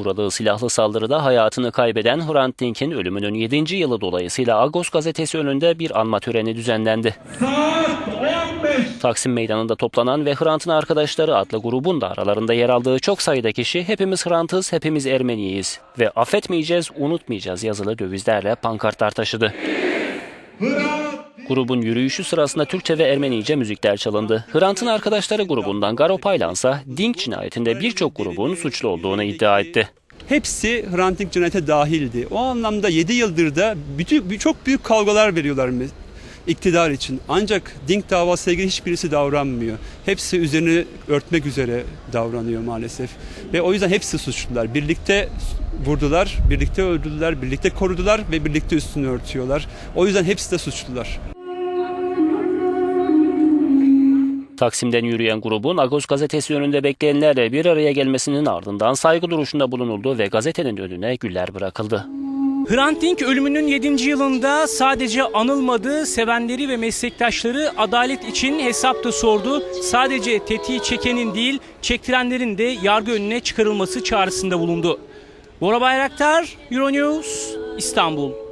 uğradığı silahlı saldırıda hayatını kaybeden Hrant Dink'in ölümünün 7. yılı dolayısıyla Agos gazetesi önünde bir anma töreni düzenlendi. Saat 15. Taksim Meydanı'nda toplanan ve Hrant'ın arkadaşları adlı grubun da aralarında yer aldığı çok sayıda kişi hepimiz Hrant'ız, hepimiz Ermeniyiz ve affetmeyeceğiz, unutmayacağız yazılı dövizlerle pankartlar taşıdı. Hrant Grubun yürüyüşü sırasında Türkçe ve Ermenice müzikler çalındı. Hrant'ın arkadaşları grubundan Garo Paylan ise Dink cinayetinde birçok grubun suçlu olduğunu iddia etti. Hepsi Hrant Dink cinayete dahildi. O anlamda 7 yıldır da bütün, çok büyük kavgalar veriyorlar iktidar için. Ancak Dink davası ilgili hiçbirisi davranmıyor. Hepsi üzerini örtmek üzere davranıyor maalesef. Ve o yüzden hepsi suçlular. Birlikte vurdular, birlikte öldürdüler, birlikte korudular ve birlikte üstünü örtüyorlar. O yüzden hepsi de suçlular. Taksim'den yürüyen grubun Agos gazetesi önünde bekleyenlerle bir araya gelmesinin ardından saygı duruşunda bulunuldu ve gazetenin önüne güller bırakıldı. Hrant Dink ölümünün 7. yılında sadece anılmadı, sevenleri ve meslektaşları adalet için hesap da sordu. Sadece tetiği çekenin değil, çektirenlerin de yargı önüne çıkarılması çağrısında bulundu. Bora Bayraktar, Euronews, İstanbul.